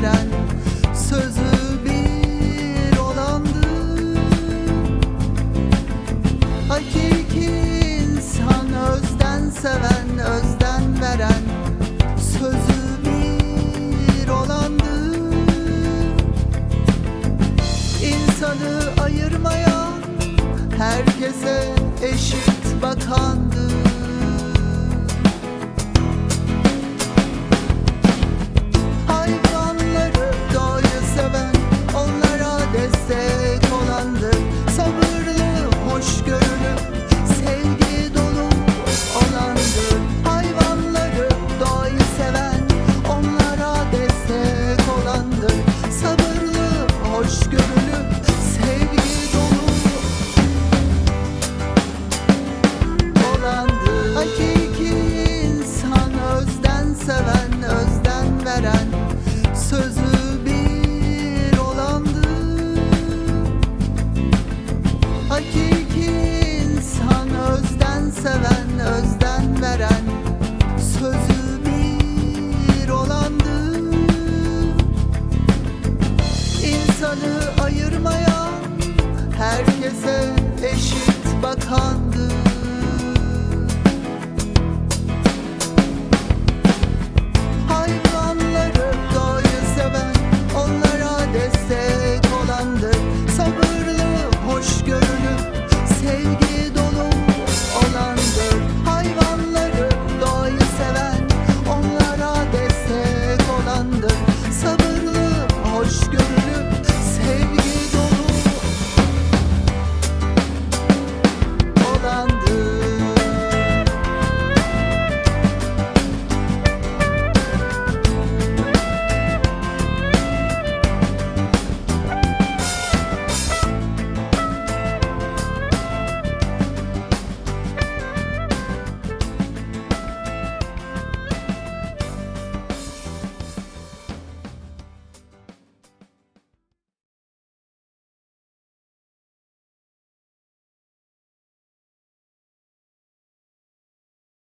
veren sözü bir olandı. Hakiki insan özden seven özden veren sözü bir olandı. İnsanı ayırmayan herkese eşit bakandı. aşk görülür. Herkese eşit bakandır